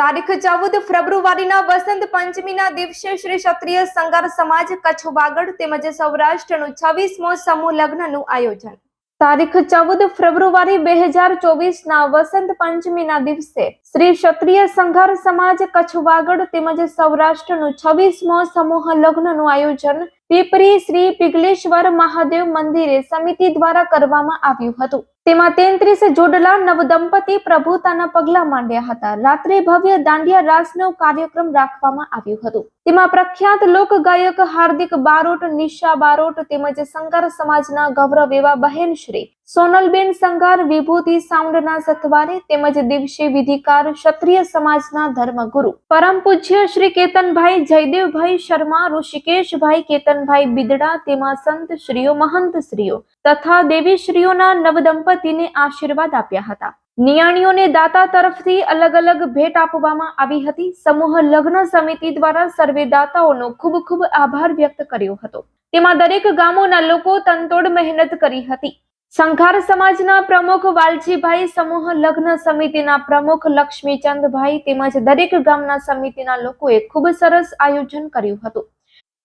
તારીખ ચૌદ ફેબ્રુઆરીના વસંત પંચમીના દિવસે શ્રી ક્ષત્રિય સંગાર સમાજ કચ્છ વાગડ તેમજ સૌરાષ્ટ્રનું છવ્વીસમો સમૂહ લગ્નનું આયોજન. તારીખ ચૌદ ફેબ્રુઆરી બે હજાર ચોવીસના વસંત પંચમીના દિવસે શ્રી ક્ષત્રિય સંઘાર સમાજ કચ્છ વાગડ તેમજ સૌરાષ્ટ્રનું છવ્વીસમો સમૂહ લગ્નનું આયોજન પીપરી શ્રી પિગલેશ્વર મહાદેવ મંદિરે સમિતિ દ્વારા કરવામાં આવ્યું હતું. તેમાં તેત્રીસ જોડલા નવદંપતિ પ્રભુતાના પગલા માંડ્યા હતા. રાત્રે ભવ્ય દાંડિયા રાસનો કાર્યક્રમ રાખવામાં આવ્યું હતું. તેમાં પ્રખ્યાત લોક ગાયક, હાર્દિક બારોટ, નિશા બારોટ તેમજ સંગાર સમાજના ગૌરવ એવા બહેન શ્રી સોનલબેન સંગાર વિભૂતિ સાઉન્ડના સથવારે તેમજ દિવસે વિધિકાર ક્ષત્રિય સમાજના ધર્મગુરુ. પરમ પૂજ્ય શ્રી કેતનભાઈ જયદેવભાઈ શર્મા, ઋષિકેશભાઈ કેતનભાઈ બિદડા તેમાં સંત શ્રીઓ, મહંત શ્રીઓ તથા દેવી શ્રીઓના નવદંપતિને આશીર્વાદ આપ્યા હતા. નિયાણીઓને દાતા તરફથી અલગ અલગ ભેટ આપવામાં આવી હતી. સમૂહ લગ્ન સમિતિ દ્વારા સર્વે દાતાઓનો ખૂબ ખૂબ આભાર વ્યક્ત કર્યો હતો. તેમાં દરેક ગામોના લોકો તનતોડ મહેનત કરી હતી. સંઘાર સમાજના પ્રમુખ વાલજીભાઈ સમૂહ લગ્ન સમિતિના પ્રમુખ લક્ષ્મીચંદભાઈ તેમજ દરેક ગામના સમિતિના લોકોએ ખૂબ સરસ આયોજન કર્યું હતું.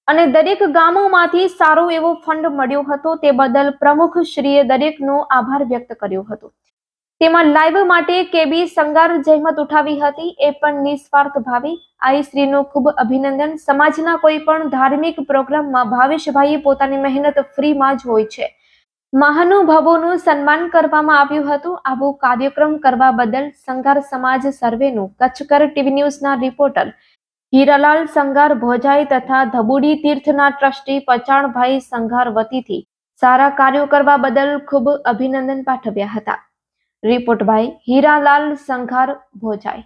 અને દરેક ગામોમાંથી સારો એવો ફંડ મળ્યો હતો તે બદલ પ્રમુખ શ્રીએ દરેકનો આભાર વ્યક્ત કર્યો હતો. તેમાં લાઈવ માટે કેબી સંગાર જહેમત ઉઠાવી હતી એ પણ નિસ્વાર્થ ભાવે. આઈ શ્રીનું ખૂબ અભિનંદન. સમાજના કોઈ પણ ધાર્મિક પ્રોગ્રામમાં ભાવેશભાઈએ પોતાની મહેનત ફ્રીમાં જ હોય છે. મહાનુભાવોનું સન્માન કરવામાં આવ્યું હતું. આવો કાર્યક્રમ કરવા બદલ સંઘાર સમાજ સર્વેનું કચ્છકર ટીવી ન્યૂઝના રિપોર્ટર હીરાલાલ સંઘાર ભોજાઈ તથા ધબુડી તીર્થના ટ્રસ્ટી પચાણભાઈ સંઘાર વતીથી સારા કાર્યો કરવા બદલ ખૂબ અભિનંદન પાઠવ્યા હતા. રિપોર્ટ ભાઈ હીરાલાલ સંઘાર ભોજાઈ.